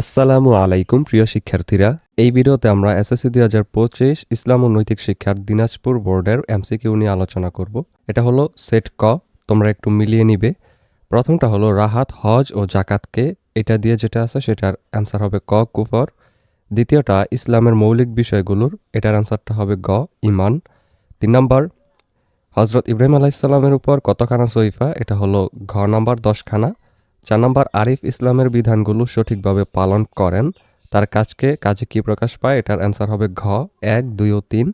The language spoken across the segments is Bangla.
আসসালামু আলাইকুম, প্রিয় শিক্ষার্থীরা। এই ভিডিওতে আমরা এসএসসি দুই হাজার পঁচিশ ইসলাম ও নৈতিক শিক্ষার দিনাজপুর বোর্ডের এমসিকিউ নিয়ে আলোচনা করব। এটা হলো সেট ক, তোমরা একটু মিলিয়ে নিবে। প্রথমটা হলো রাহাত, হজ ও জাকাতকে। এটা দিয়ে যেটা আছে সেটার অ্যান্সার হবে ক, কুফর। দ্বিতীয়টা, ইসলামের মৌলিক বিষয়গুলোর। এটার অ্যান্সারটা হবে গ ইমান তিন নম্বর হজরত ইব্রাহিম আলাইসাল্লামের উপর কতখানা সহিফা? এটা হলো ঘ নাম্বার, দশখানা। চার নম্বর আরিফ ইসলামের বিধানগুলো সঠিকভাবে পালন করেন। তার কাজকে, কাজে কি প্রকাশ পায়? এটার অ্যান্সার হবে ঘ, এক, দুই ও তিন।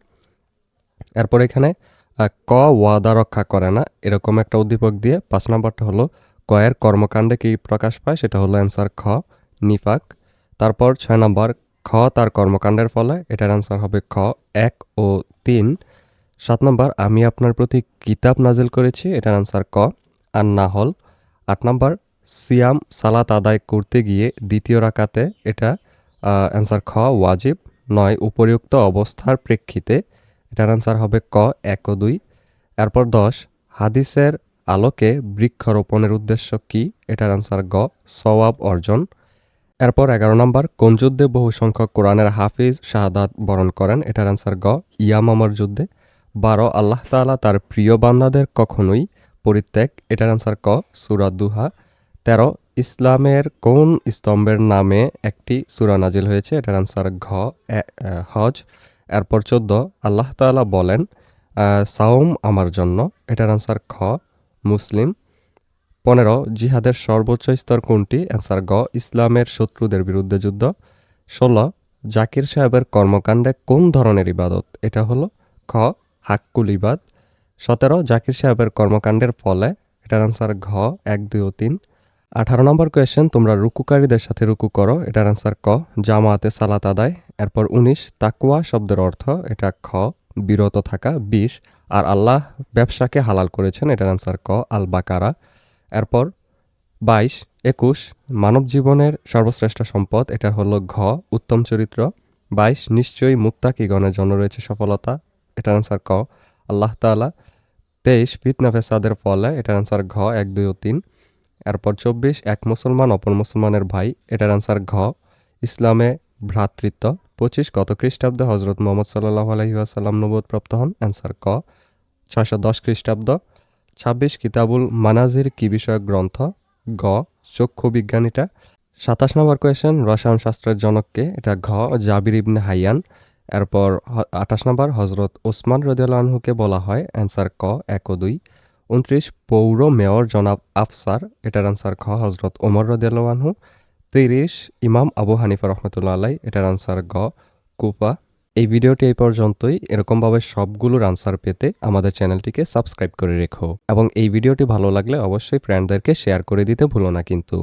এরপর এখানে ক, ওয়াদা রক্ষা করে না। এরকম একটা উদ্দীপক দিয়ে পাঁচ নম্বরটা হলো, কয়ের কর্মকাণ্ডে কি প্রকাশ পায়? সেটা হলো অ্যান্সার খ, নিফাক। তারপর ছয় নম্বর, খ তার কর্মকাণ্ডের ফলে। এটার অ্যান্সার হবে খ, এক ও তিন। সাত নম্বর, আমি আপনার প্রতি কিতাব নাজিল করেছি। এটার অ্যান্সার ক, আর না হল আট নম্বর সিয়াম সালাত আদায় করতে গিয়ে দ্বিতীয় রাকাতে এটা অ্যান্সার খ, ওয়াজিব। নয়, উপরিউক্ত অবস্থার প্রেক্ষিতে এটার অ্যান্সার হবে ক, এক ও দুই। এরপর দশ, হাদিসের আলোকে বৃক্ষরোপণের উদ্দেশ্য কি? এটার অ্যান্সার গ, সওয়াব অর্জন। এরপর এগারো নম্বর, কোন যুদ্ধে বহু সংখ্যক কোরআনের হাফিজ শাহাদাত বরণ করেন? এটার অ্যান্সার গ ইয়ামামার যুদ্ধে। বারো, আল্লাহ তাআলা তার প্রিয় বান্দাদের কখনোই পরিত্যাগ। এটার অ্যান্সার ক সুরাত দুহা। তেরো, ইসলামের কোন স্তম্ভের নামে একটি সুরা নাজিল হয়েছে? এটার আনসার ঘ হজ। এরপর চোদ্দ, আল্লাহ তাআলা বলেন সাওম আমার জন্য। এটার আনসার খ, মুসলিম। পনেরো, জিহাদের সর্বোচ্চ স্তর কোনটি? অ্যান্সার গ, ইসলামের শত্রুদের বিরুদ্ধে যুদ্ধ। ষোলো, জাকির সাহেবের কর্মকাণ্ডে কোন ধরনের ইবাদত? এটা হলো খ, হাক্কুল ইবাদ। সতেরো, জাকির সাহেবের কর্মকাণ্ডের ফলে, এটার আনসার ঘ, এক, দুই ও তিন। আঠারো নম্বর কোয়েশ্চেন তোমরা রুকুকারীদের সাথে রুকু করো। এটার আনসার ক, জামাতে সালাত আদায়। এরপর উনিশ তাকুয়া শব্দের অর্থ, এটা খ, বিরত থাকা, বিশ, আর আল্লাহ ব্যবসাকে হালাল করেছেন, এটার আনসার ক আল বাকারা এরপর বাইশ, একুশ, মানব জীবনের সর্বশ্রেষ্ঠ সম্পদ, এটা হলো ঘ, উত্তম চরিত্র। বাইশ, নিশ্চয়ই মুত্তাকিগণের জন্য রয়েছে সফলতা, এটার আনসার ক, আল্লাহ তাআলা। তেইশ ফিতনা ফেসাদের ফলে, এটার আনসার ঘ এক, দুই ও তিন। এরপর চব্বিশ, এক মুসলমান, অপর মুসলমানের ভাই। এটার আনসার ঘ। ইসলামে ভ্রাতৃত্ব। পঁচিশ, কত খ্রিস্টাব্দে হজরত মোহাম্মদ সাল্লাহ আলহিহাসাল্লাম নবোধ প্রাপ্ত হন? অ্যান্সার ক। ছয়শো দশ খ্রিস্টাব্দ। ছাব্বিশ, কিতাবুল মানাজির কি বিষয়ক গ্রন্থ? গ। চক্ষু বিজ্ঞানীটা। সাতাশ নম্বর কোয়েশ্চেন রসায়ন শাস্ত্রের জনককে এটা ঘ। Jabir ibn Hayyan. এরপর আঠাশ নম্বর হজরত ওসমান রদিয়াল আনহুকে বলা হয়? অ্যান্সার ক, এক ও দুই। উনত্রিশ পৌর মেয়র জনাব আফসার, এটার আনসার খ হজরত ওমর রদিয়ালহু তিরিশ ইমাম আবু হানিফা রহমতুল্লা আলাই এটার আনসার গ কুপা এই ভিডিওটি এই পর্যন্তই। এরকমভাবে সবগুলোর আনসার পেতে আমাদের চ্যানেলটিকে সাবস্ক্রাইব করে রেখো। এবং এই ভিডিওটি ভালো লাগলে অবশ্যই ফ্রেন্ডদেরকে শেয়ার করে দিতে ভুলো না কিন্তু।